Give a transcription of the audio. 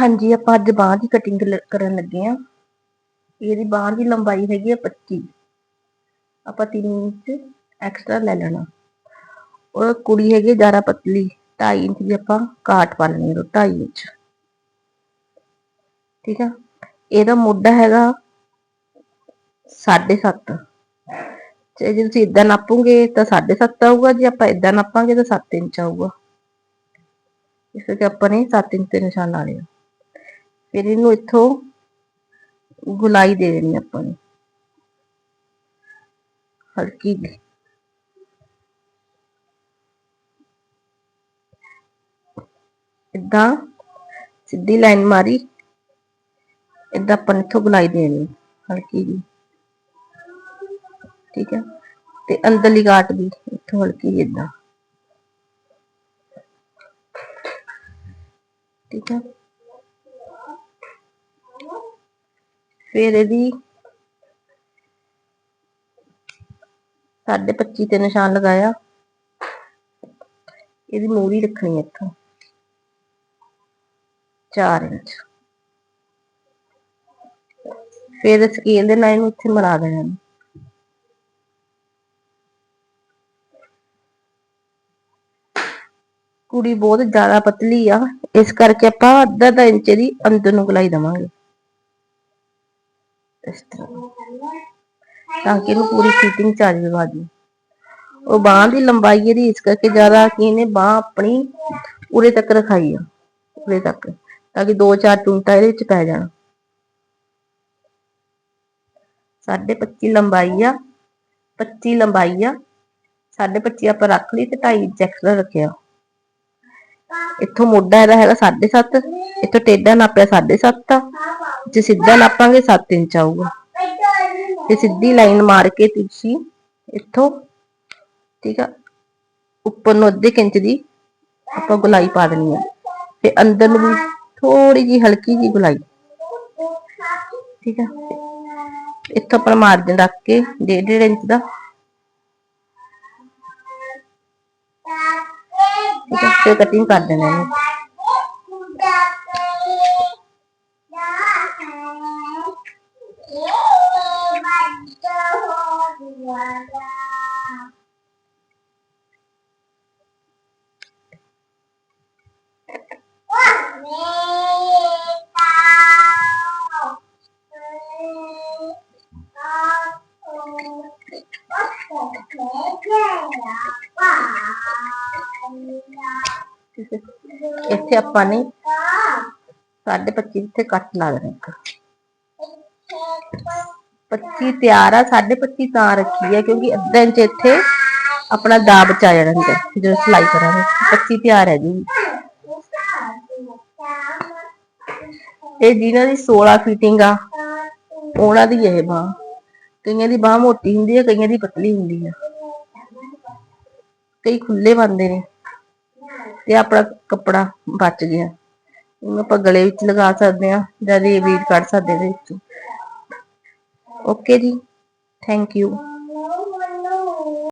ਹਾਂਜੀ, ਆਪਾਂ ਅੱਜ ਬਾਂਹ ਦੀ ਕਟਿੰਗ ਕਰਨ ਲੱਗੇ ਆ। ਇਹਦੀ ਬਾਂਹ ਦੀ ਲੰਬਾਈ ਹੈਗੀ ਆ 25 ਆਪਾਂ 3 ਇੰਚ ਐਕਸਟਰਾ ਲੈ ਲੈਣਾ। ਉਹ ਕੁੜੀ ਹੈਗੀ ਜ਼ਿਆਦਾ ਪਤਲੀ 2.5 ਇੰਚ ਦੀ ਆਪਾਂ ਕਾਟ ਪਾ ਲੈਣੀ ਹੈ 2.5 ਇੰਚ। ਠੀਕ ਆ? ਇਹਦਾ ਮੋਢਾ ਹੈਗਾ 7.5 ਜੇ ਜੇ ਤੁਸੀਂ ਇਦਾਂ ਨਾਪੋਗੇ ਤਾਂ 7.5 ਆਊਗਾ, ਜੇ ਆਪਾਂ ਇਦਾਂ ਨਾਪਾਂਗੇ ਤਾਂ 7 ਇੰਚ ਆਊਗਾ। ਇਸ ਕਰਕੇ ਆਪਾਂ ਨੇ 7 ਇੰਚ ਦੇ ਨਿਸ਼ਾਨ ਲਾ ਲਿਆ ਫਿਰ ਇਹਨੂੰ ਇੱਥੋਂ ਗੁਲਾਈ ਦੇ ਦੇਣੀ ਆਪਾਂ ਨੇ। ਹਲਕੀ ਜਿਹੀ। ਇਦਾਂ ਸਿੱਧੀ ਲਾਈਨ ਮਾਰੀ। ਇਦਾਂ ਆਪਾਂ ਨੇ ਇੱਥੋਂ ਗੁਲਾਈ ਦੇਣੀ, ਹਲਕੀ ਜੀ ਠੀਕ ਹੈ? ਤੇ ਅੰਦਰਲੀ ਗਾਟ ਵੀ ਇੱਥੋਂ ਹਲਕੀ ਜਿਹੀ ਇਦਾਂ ਠੀਕ ਹੈ? ਫਿਰ ਇਹਦੀ ਸਾਢੇ 25 ਤੇ ਨਿਸ਼ਾਨ ਲਗਾਇਆ। ਇਹਦੀ ਮੂਰੀ ਰੱਖਣੀ ਇੱਥੋਂ। 4 ਇੰਚ। ਫਿਰ ਸਕੇਲ ਦੇ ਨਾਲ ਇਹਨੂੰ ਇੱਥੇ ਮਿਲਾ ਦੇਣਾ ਕੁੜੀ ਬਹੁਤ ਜ਼ਿਆਦਾ ਪਤਲੀ ਆ। ਇਸ ਕਰਕੇ ਆਪਾਂ ਅੱਧਾ ਅੱਧਾ ਇੰਚ ਦੀ ਅੰਦਰ ਨੂੰ ਗਲਾਈ ਦਵਾਂਗੇ। ਇਸ ਤਰ੍ਹਾਂ। ਤਾਂ ਕਿ ਇਹਨੂੰ ਪੂਰੀ ਫਿਟਿੰਗ ਚ ਆ ਜਾਵੇ ਬਾਜੀ ਉਹ ਬਾਹ ਦੀ ਲੰਬਾਈ ਇਹਦੀ ਇਸ ਕਰਕੇ ਜ਼ਿਆਦਾ ਕਿ ਇਹਨੇ ਬਾਹ ਆਪਣੀ ਉਰੇ ਤੱਕ ਰਖਾਈ ਆ, ਉਰੇ ਤੱਕ। ਤਾਂ ਕਿ ਦੋ ਚਾਰ ਟੁੰਟਾ ਇਹਦੇ ਵਿੱਚ ਪੈ ਜਾਣ। ਸਾਢੇ 25 ਲੰਬਾਈ ਆ 25 ਲੰਬਾਈ ਆ। ਸਾਢੇ 25 ਆਪਾਂ ਰੱਖ ਲਈ ਤੇ 2.5 ਇੰਚ ਐਕਸਟਰਾ ਰੱਖਿਆ। ਇੱਥੋਂ ਮੋਢਾ ਇਹਦਾ ਹੈਗਾ 7.5 ਇੱਥੋਂ ਟੇਢਾ ਨਾਪਿਆ 7.5 ਆ। ਜੇ ਸਿੱਧਾ ਨਾਪਾਂਗੇ 7 ਇੰਚ ਆਊਗਾ। ਤੇ ਸਿੱਧੀ ਲਾਈਨ ਮਾਰ ਕੇ ਤੁਸੀਂ ਇੱਥੋਂ, ਠੀਕ ਆ, ਉੱਪਰ ਨੂੰ ਅੱਧੇ ਇੰਚ ਦੀ ਆਪਾਂ ਗੁਲਾਈ ਪਾ ਦੇਣੀ ਆ। ਤੇ ਅੰਦਰ ਨੂੰ ਵੀ ਥੋੜੀ ਜੀ ਹਲਕੀ ਜੀ ਗੁਲਾਈ, ਠੀਕ ਆ। ਇੱਥੋਂ ਆਪਾਂ ਮਾਰਜਨ ਰੱਖ ਕੇ 1.5 ਇੰਚ ਦਾ ਫਿਰ ਕਟਿੰਗ ਕਰ ਦੇਣਾ ਇਹਨੂੰ ਇੱਥੇ ਆਪਾਂ ਨੇ 25 ਇੱਥੇ ਕੱਟ ਲਾ ਦੇਣਾ ਇੱਕ। 25 ਤਿਆਰ ਆ 25 ਤਾਂ ਰੱਖੀ ਹੈ ਕਿਉਂਕਿ ਅੱਧਾ ਇੰਚ ਇੱਥੇ ਆਪਣਾ ਦਾਬ ਚ ਆ ਜਾਣਾ ਅੰਦਰ ਜਦੋਂ ਸਲਾਈ ਕਰਾਂਗੇ। 25 ਤਿਆਰ ਹੈ ਜੀ। ਇਹ ਜਿਨ੍ਹਾਂ ਦੀ 16 ਫਿਟਿੰਗ ਆ, ਉਹਨਾਂ ਦੀ ਇਹ ਬਾਹ। ਕਈਆਂ ਦੀ ਬਾਹ ਮੋਟੀ ਹੁੰਦੀ ਹੈ ਕਈਆਂ ਦੀ ਪਤਲੀ ਹੁੰਦੀ ਹੈ ਕਈ ਖੁੱਲੇ ਬੰਦੇ ਨੇ। ਤੇ ਆਪਣਾ ਕੱਪੜਾ ਬਚ ਗਿਆ। ਇਹਨੂੰ ਆਪਾਂ ਗਲੇ ਵਿੱਚ ਲਗਾ ਸਕਦੇ ਆ ਜਾਂ ਰੀਵੀਰ ਕੱਢ ਸਕਦੇ ਇਹਦੇ ਵਿੱਚ। ਓਕੇ ਜੀ। Thank you